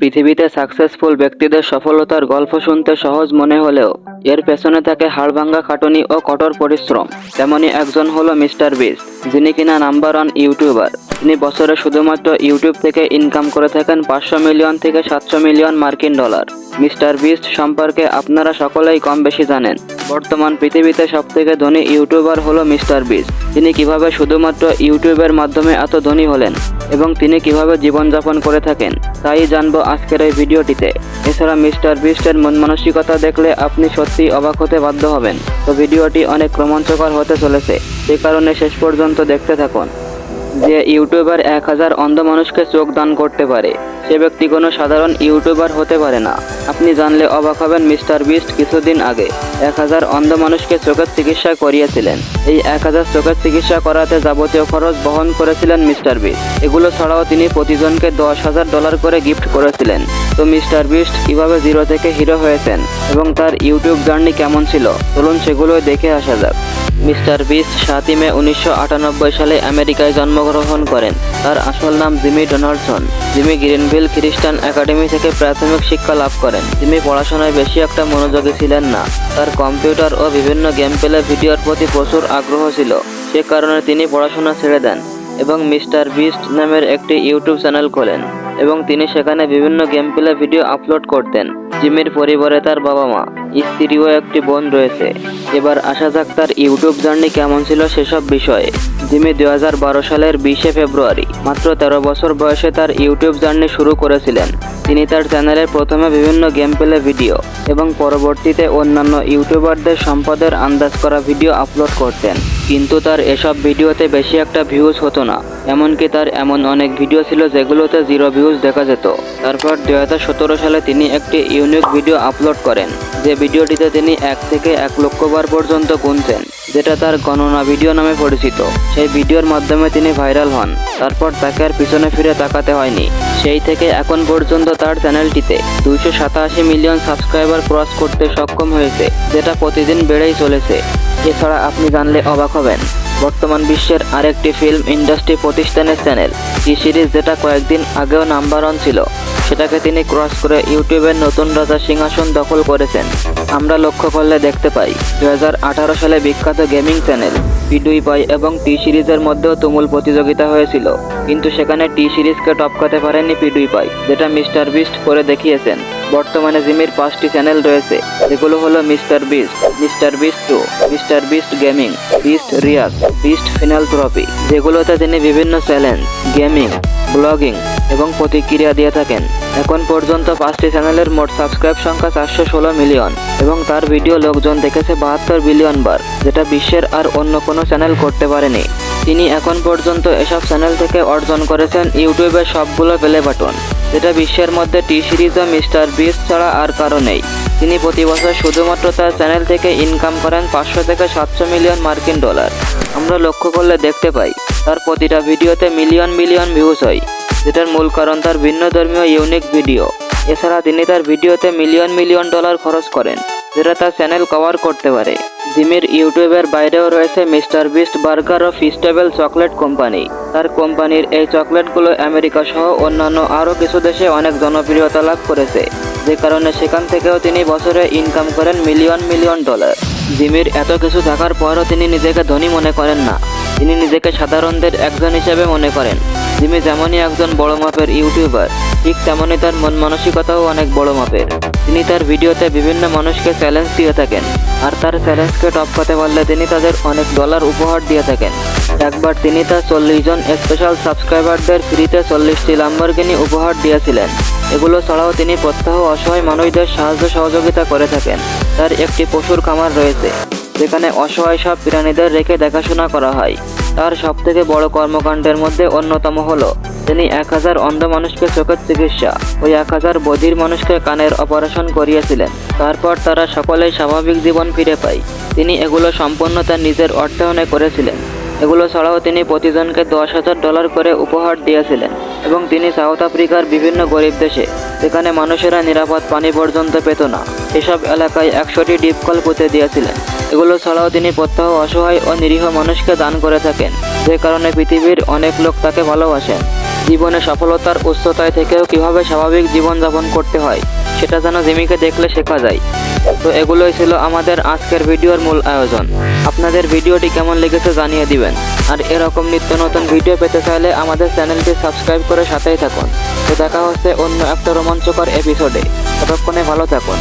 পৃথিবীতে সাকসেসফুল ব্যক্তিদের সফলতার গল্প শুনতে সহজ মনে হলেও, এর পেছনে থাকে হাড়ভাঙ্গা খাটুনি ও কঠোর পরিশ্রম। তেমনই একজন হলো মিস্টার বিস যিনি কিনা নাম্বার ওয়ান ইউটিউবার তিনি বছরে শুধুমাত্র ইউটিউব থেকে ইনকাম করে থাকেন পাঁচশো মিলিয়ন থেকে সাতশো মিলিয়ন মার্কিন ডলার মিস্টার বিস্ট সম্পর্কে আপনারা সকলেই কম বেশি জানেন। বর্তমান পৃথিবীতে সবথেকে ধনী ইউটিউবার হলো মিস্টার বিস্ট। তিনি কীভাবে শুধুমাত্র ইউটিউবের মাধ্যমে এত ধনী হলেন এবং তিনি কীভাবে জীবনযাপন করে থাকেন, তাই জানব আজকের এই ভিডিওটিতে। এছাড়া মিস্টার বিস্টের মন মানসিকতা দেখলে আপনি সত্যিই অবাক হতে বাধ্য হবেন। তো ভিডিওটি অনেক রোমাঞ্চকর হতে চলেছে। সে কারণে শেষ পর্যন্ত দেখতে থাকুন। যে ইউটিউবার এক হাজার অন্ধ মানুষকে চোখ দান করতে পারে, সে ব্যক্তি কোনো সাধারণ ইউটিউবার হতে পারে না। আপনি জানলে অবাক হবেন মিস্টার বিস্ট কিছুদিন আগে এক হাজার অন্ধ মানুষকে চোখের চিকিৎসা করিয়েছিলেন। এই এক হাজার চোখের চিকিৎসা করাতে যাবতীয় খরচ বহন করেছিলেন মিস্টার বিস্ট। এগুলো ছাড়াও তিনি প্রতিজনকে দশ হাজার ডলার করে গিফট করেছিলেন। তো মিস্টার বিস্ট কীভাবে জিরো থেকে হিরো হয়েছেন এবং তার ইউটিউব জার্নি কেমন ছিল? চলুন সেগুলো দেখে আসা যাক। মিস্টার বিস্ট সাতই মে উনিশশো আটানব্বই সালে আমেরিকায় জন্মগ্রহণ করেন। তার আসল নাম Jimmy Donaldson Jimmy Greenville Christian academy থেকে প্রাথমিক শিক্ষা লাভ করেন। জিমি পড়াশোনায় বেশি একটা মনোযোগী ছিলেন না। তার কম্পিউটার ও বিভিন্ন গেম প্লে ভিডিওর প্রতি প্রচুর আগ্রহ ছিল। সে কারণে তিনি পড়াশোনা ছেড়ে দেন এবং মিস্টার বিস্ট নামের একটি ইউটিউব চ্যানেল খোলেন। এবং তিনি সেখানে বিভিন্ন গেম প্লে ভিডিও আপলোড করতেন। জিমির পরিবারে তার বাবা মা স্ত্রী ও একটি বোন রয়েছে। এবার আসা যাক তার ইউটিউব জার্নি কেমন ছিল সেসব বিষয়ে। জিমি দু দুই সালের বিশে ফেব্রুয়ারি, মাত্র তেরো বছর বয়সে তার ইউটিউব জার্নি শুরু করেছিলেন। তিনি তার চ্যানেলে প্রথমে বিভিন্ন গেম প্লে ভিডিও এবং পরবর্তীতে অন্যান্য ইউটিউবারদের সম্পদের আন্দাজ করা ভিডিও আপলোড করতেন। কিন্তু তার এসব ভিডিওতে বেশি একটা ভিউজ হতো না। এমনকি তার এমন অনেক ভিডিও ছিল যেগুলোতে জিরো ভিউজ দেখা যেত। তারপর দু হাজার সতেরো সালে তিনি একটি ইউনিক ভিডিও আপলোড করেন, যে ভিডিওটিতে তিনি এক থেকে এক লক্ষ বার পর্যন্ত গুনছেন, যেটা তার গণনা ভিডিও নামে পরিচিত। সেই ভিডিওর মাধ্যমে তিনি ভাইরাল হন। তারপর তাকে আর পিছনে ফিরে তাকাতে হয়নি। সেই থেকে এখন পর্যন্ত তার চ্যানেলটিতে দুইশো সাতাশি মিলিয়ন সাবস্ক্রাইবার ক্রস করতে সক্ষম হয়েছে, যেটা প্রতিদিন বেড়েই চলেছে। এছাড়া আপনি জানলে অবাক হবেন। বর্তমান বিশ্বের আরেকটি ফিল্ম ইন্ডাস্ট্রি প্রতিষ্ঠানের চ্যানেল। টি সিরিজ যেটা কয়েকদিন আগেও নাম্বার ওয়ান ছিল। সেটাকে তিনি ক্রস করে ইউটিউবের নতুন রাজা সিংহাসন দখল করেছেন। আমরা লক্ষ্য করলে দেখতে পাই দু হাজার আঠারো সালে বিখ্যাত গেমিং চ্যানেল। পিডুই পাই এবং টি সিরিজের মধ্যেও তুমুল প্রতিযোগিতা হয়েছিল। কিন্তু সেখানে টি সিরিজকে টপকাতে পারেননি পিডুই পাই যেটা মিস্টার বিস্ট করে দেখিয়েছেন। বর্তমানে জিমির পাঁচটি চ্যানেল রয়েছে। যেগুলো হলো Mister Beast Mister Beast two, Mister Beast gaming, Beast react Beast final trophy. যেগুলোতে তিনি বিভিন্ন চ্যালেঞ্জ, গেমিং ব্লগিং এবং প্রতিক্রিয়া দিয়ে থাকেন। এখন পর্যন্ত পাঁচটি চ্যানেলের মোট সাবস্ক্রাইব সংখ্যা চারশো ষোলো মিলিয়ন এবং তার ভিডিও লোকজন দেখেছে বাহাত্তর বিলিয়ন বার, যেটা বিশ্বের আর অন্য কোনো চ্যানেল করতে পারেনি। তিনি এখন পর্যন্ত এসব চ্যানেল থেকে অর্জন করেছেন ইউটিউবের সবগুলো প্লে বাটন, যেটা বিশ্বের মধ্যে টি সিরিজ ও মিস্টার বিস ছাড়া আর কারও নেই। তিনি প্রতি বছর শুধুমাত্র তার চ্যানেল থেকে ইনকাম করেন পাঁচশো থেকে সাতশো মিলিয়ন মার্কিন ডলার আমরা লক্ষ্য করলে দেখতে পাই, তার প্রতিটা ভিডিওতে মিলিয়ন মিলিয়ন ভিউজ হয়, যেটার মূল কারণ তার ভিন্ন ধর্মীয় ইউনিক ভিডিও এছাড়া তিনি তার ভিডিওতে মিলিয়ন মিলিয়ন ডলার খরচ করেন, যেটা তার চ্যানেল কভার করতে পারে। জিমির ইউটিউবের বাইরেও রয়েছে মিস্টার বিস্ট বার্গার ও ফিস্টেবল চকলেট কোম্পানি। তার কোম্পানির এই চকলেটগুলো আমেরিকা সহ অন্যান্য আরও কিছু দেশে অনেক জনপ্রিয়তা লাভ করেছে। যে কারণে সেখান থেকেও তিনি বছরে ইনকাম করেন মিলিয়ন মিলিয়ন ডলার জিমির এত কিছু থাকার পরও তিনি নিজেকে ধনী মনে করেন না। তিনি নিজেকে সাধারণদের একজন হিসেবে মনে করেন। জিমি যেমনই একজন বড় মাপের ইউটিউবার, ঠিক তেমনই তার মন মানসিকতাও অনেক বড় মাপের। তিনি তার ভিডিওতে বিভিন্ন মানুষকে চ্যালেঞ্জ দিয়ে থাকেন, আর তার চ্যালেঞ্জকে টপকাতে পারলে তিনি তাদের অনেক ডলার উপহার দিয়ে থাকেন। একবার তিনি তার চল্লিশ জন স্পেশাল সাবস্ক্রাইবারদের ফ্রিতে চল্লিশটি লাম্বরগিনি উপহার দিয়েছিলেন। এগুলো ছাড়াও তিনি প্রত্যহ অসহায় মানুষদের সাহায্য সহযোগিতা করে থাকেন। তার একটি পশুর খামার রয়েছে, যেখানে অসহায় সব প্রাণীদের রেখে দেখাশোনা করা হয়। তার সবথেকে বড় কর্মকাণ্ডের মধ্যে অন্যতম হলো, তিনি এক হাজার অন্ধ মানুষকে চোখের চিকিৎসা ওই এক হাজার বধির মানুষকে কানের অপারেশন করিয়েছিলেন। তারপর তারা সকলেই স্বাভাবিক জীবন ফিরে পায়। তিনি এগুলো সম্পূর্ণ তার নিজের অর্থায়নে করেছিলেন। এগুলো ছাড়াও তিনি প্রতিজনকে দশ হাজার ডলার করে উপহার দিয়েছিলেন। এবং তিনি সাউথ আফ্রিকার বিভিন্ন গরিব দেশে। যেখানে মানুষেরা নিরাপদ পানি পর্যন্ত পেত না। এসব এলাকায় একশোটি ডিপকল পুঁতে দিয়েছিলেন। এগুলো ছাড়াও তিনি প্রত্যহ অসহায় ও নিরীহ মানুষকে দান করে থাকেন, যে কারণে পৃথিবীর অনেক লোক তাকে ভালোবাসেন। জীবনে সফলতার উচ্চতায় থেকেও কীভাবে স্বাভাবিক জীবনযাপন করতে হয়, সেটা যেন জিমিকে দেখলে শেখা যায়। তো এগুলোই ছিল আমাদের আজকের ভিডিওর মূল আয়োজন। আপনাদের ভিডিওটি কেমন লেগেছে জানিয়ে দিবেন। আর এরকম নিত্য নতুন ভিডিও পেতে চাইলে আমাদের চ্যানেলটি সাবস্ক্রাইব করে সাথেই থাকুন। তো দেখা হচ্ছে অন্য একটা রোমাঞ্চকর এপিসোডে ততক্ষণে ভালো থাকুন।